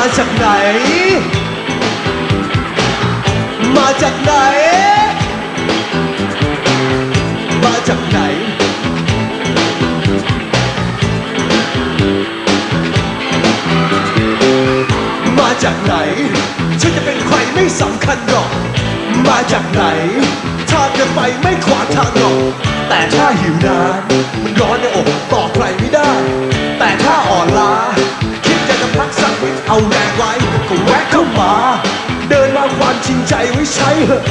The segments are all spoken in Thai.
มาจากไหน มาจากไหน มาจากไหน มาจากไหน ฉันจะเป็นใครไม่สำคัญหรอก มาจากไหนถ้างจะไปไม่ขวางทางหรอก แต่ถ้าหิวน้ำมันร้อนในอกต่อใครไม่ได้ เหอะ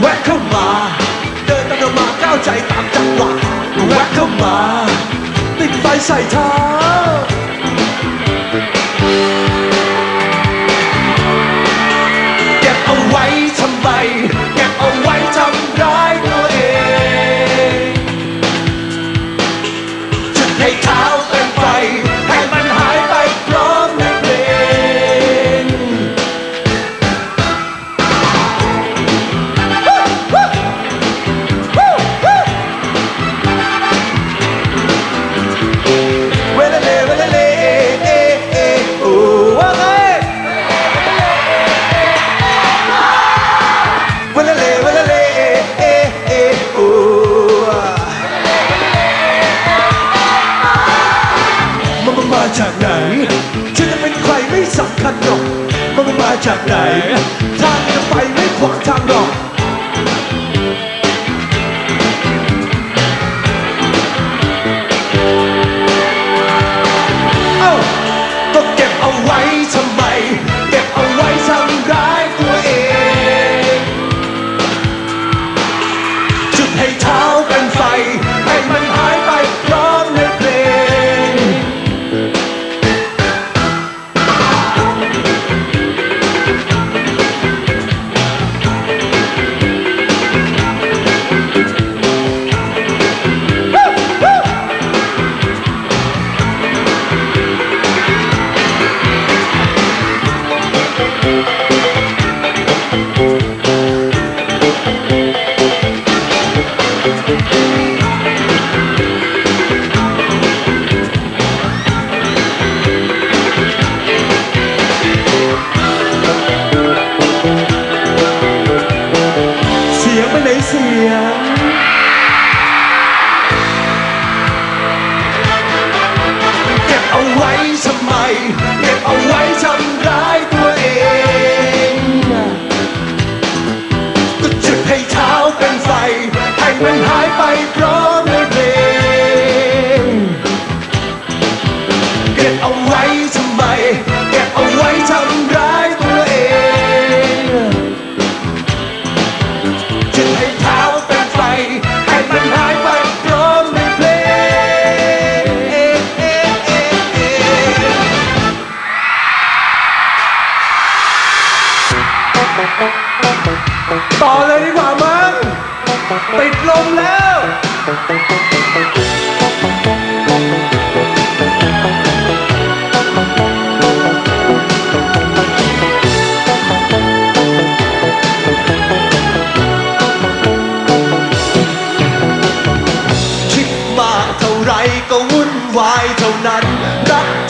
แวะเข้ามา เดินตามเรามาก้าวใจตามจังหวะแวะเข้ามา ติดไฟใส่เท้าเก็บเอาไว้ทำไม จากไหนทางจะไปไม่ขวางทางหรอก ท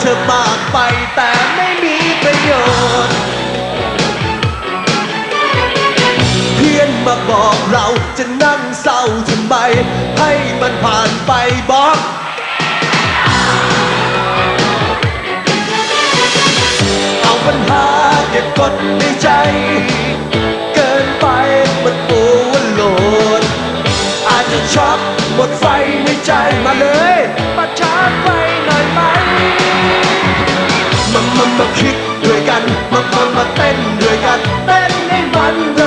ธอมากไปแต่ไม่มีประโยชน์ เพียนมาบอกเราจะนั่งเศร้าทำไม ให้มันผ่านไปบอก เอาปัญหาเก็บกดในใจ เกินไปมันโอเวอร์โหลด อาจจะช็อกหมดไฟในใจมาเลยมาชาร์จไฟหน่อยไหม มามาคิดด้วยกัน มามามาเต้นด้วยกัน เต้นให้มันระเ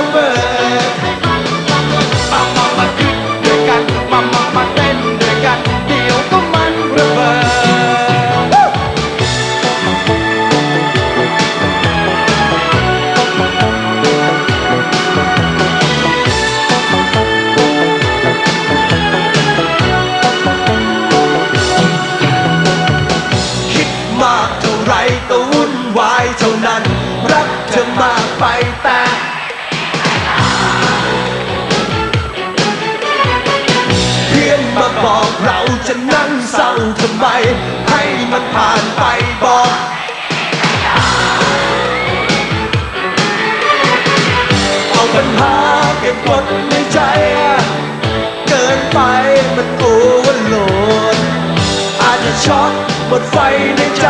ไปแต่เพียงมาบอกเราจะนั่งเศร้าทำไม ให้มันผ่านไปบอกเอาปัญหาเก็บกดในใจ เกินไปมันโอเวอร์โหลดอาจจะช็อกหมดไฟในใจ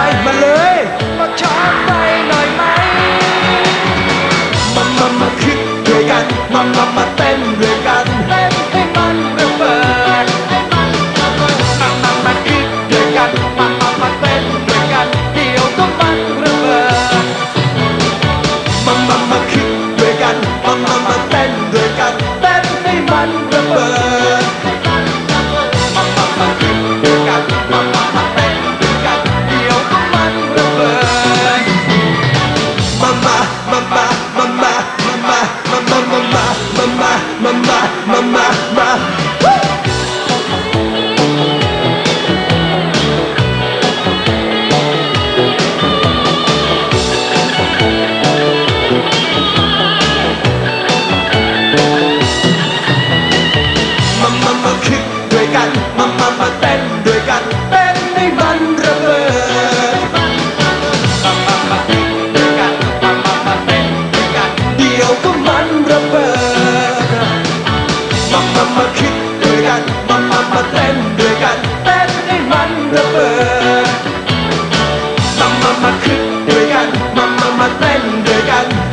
มาเต้นด้วยกัน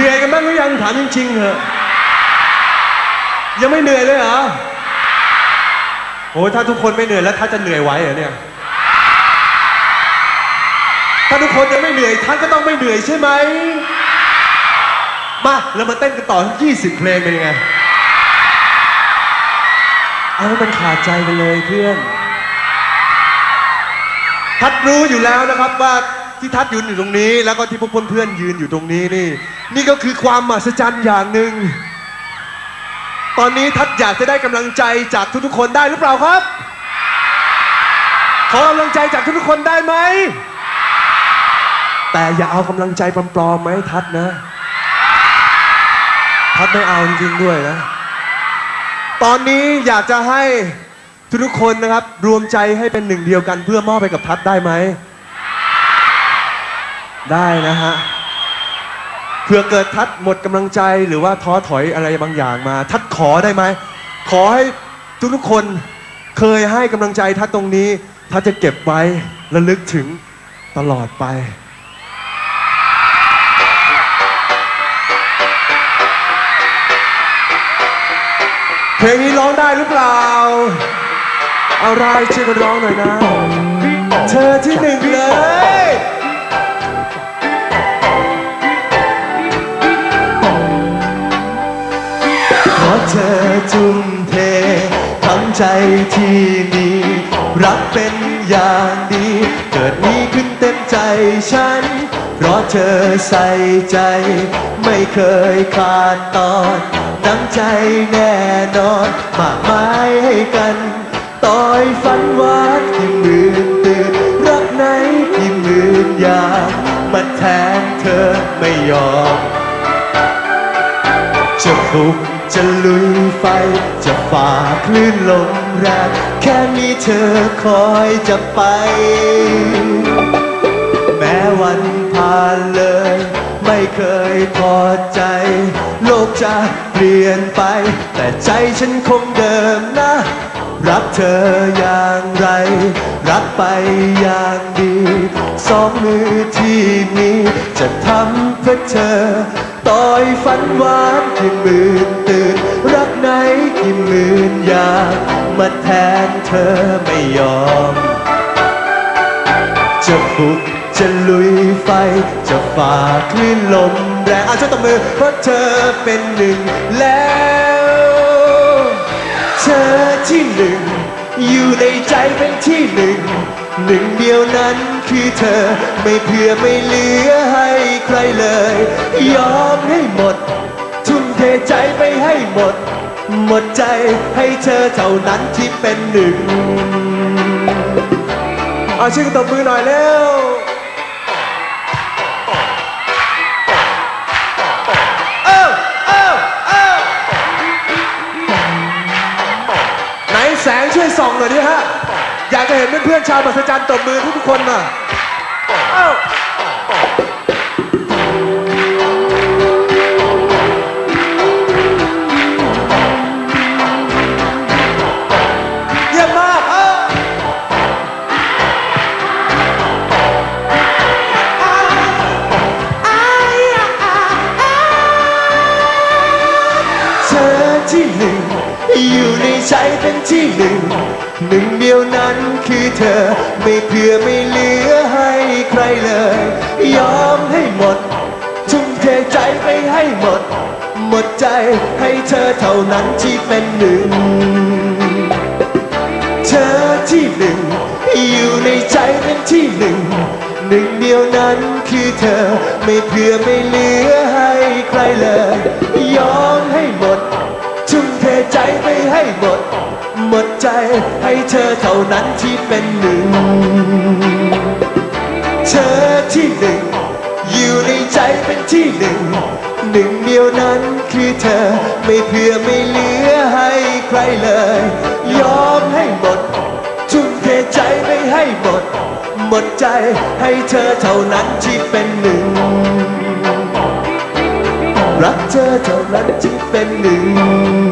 เหนื่อยกันบ้างหรือยังถามจริงๆเหอะยังไม่เหนื่อยเลยเหรอโอ้ถ้าทุกคนไม่เหนื่อยแล้วท่านจะเหนื่อยไหวเหรอเนี่ย ถ้าทุกคนยังไม่เหนื่อยท่านก็ต้องไม่เหนื่อยใช่ไหม มาเรามาเต้นกันต่อทั้ง20 เพลงเป็นยังไง เอาให้มันขาดใจไปเลยเพื่อน ทัดรู้อยู่แล้วนะครับว่า ที่ทัดยืนอยู่ตรงนี้ แล้วก็ที่พวกเพื่อนๆยืนอยู่ตรงนี้นี่ นี่ก็คือความมหัศจรรย์อย่างหนึ่ง ตอนนี้ทัดอยากจะได้กำลังใจจากทุกๆคนได้หรือเปล่าครับ ขอกำลังใจจากทุกๆคนได้ไหม แต่อย่าเอากำลังใจปลอมๆไหมทัดนะ ทัดไม่เอาจริงๆด้วยนะ ตอนนี้อยากจะให้ทุกๆคนนะครับรวมใจให้เป็นหนึ่งเดียวกันเพื่อมอบไปกับทัดได้ไหม ได้นะฮะเผื่อเกิดทัดหมดกำลังใจหรือว่าท้อถอยอะไรบางอย่างมา ทัดขอได้ไหมขอให้ทุกๆคนเคยให้กำลังใจทัดตรงนี้ ทัดจะเก็บไว้ระลึกถึงตลอดไปเพลงนี้ร้องได้หรือเปล่า เอาไรช่วยกันร้องหน่อยนะ เธอที่หนึ่งเลย เธอทุ่มเททั้งใจที่มีรักเป็นอย่างดี เกิดมีขึ้นเต็มใจฉัน เพราะเธอใส่ใจ ไม่เคยขาดตอนน้ำใจแน่นอนมากมายให้กันต่อยฝันวาดที่หมื่นตื่นรักไหนที่หมื่นอยางมาแทนเธอไม่ยอมจะบุก จะลุยไฟ จะฝ่าคลื่นลมแรงแค่มีเธอคอยจะไป แม้วันผ่านเลย ไม่เคยพอใจ โลกจะเปลี่ยนไป แต่ใจฉันคงเดิมนะ รักเธออย่างไร รักไปอย่างดี สองมือที่มี จะทำเพื่อเธอ ต่อยฝันหวานที่หมื่นตื่นรักไหนที่หมื่นอยางมาแทนเธอไม่ยอม จะบุกจะลุยไฟ จะฝ่าคลื่นลมแรงอาช่วยตบมือเพราะเธอเป็นหนึ่งแล้ว เธอที่หนึ่ง อยู่ในใจเป็นที่หนึ่ง หนึ่งเดียวนั้นคือเธอไม่เพื่อไม่เหลือให้ใครเลย ยอมให้หมด เทใจไปให้หมด หมดใจให้เธอเท่านั้นที่เป็นหนึ่ง เอาชื่อกันตบมือหน่อยเร็ว เอ้าเอ้าเอ้าไหนแสงช่วยส่องหน่อยดิฮะ อยากจะเห็นเพื่อนๆชาวบัศจรรย์ตบมือทุกๆคนมาเอ้า อไม่เหลือให้ใครเลย ยอมให้หมด ทุ่มเทใจไปให้หมด หมดใจให้เธอเท่านั้นที่เป็นหนึ่ง เธอที่หนึ่ง อยู่ในใจเป็นที่หนึ่ง หนึ่งเดียวนั้นคือเธอไม่เพื่อไม่เหลือให้ใครเลย ยอมให้หมด ทุ่มเทใจไปให้หมดหมด ใจให้เธอเท่านั้นที่เป็นหนึ่ง เธอที่หนึ่ง อยู่ในใจเป็นที่หนึ่ง หนึ่งเดียวนั้นคือเธอไม่เพื่อไม่เหลือให้ใครเลย ยอมให้หมด ทุ่มเทใจไปให้หมด หมดใจให้เธอเท่านั้นที่เป็นหนึ่ง รักเธอเท่านั้นที่เป็นหนึ่ง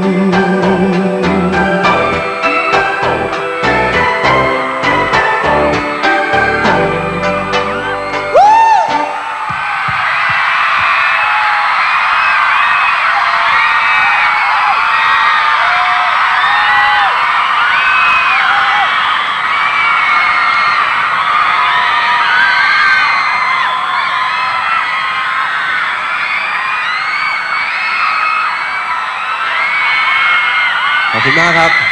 คุณมากครับ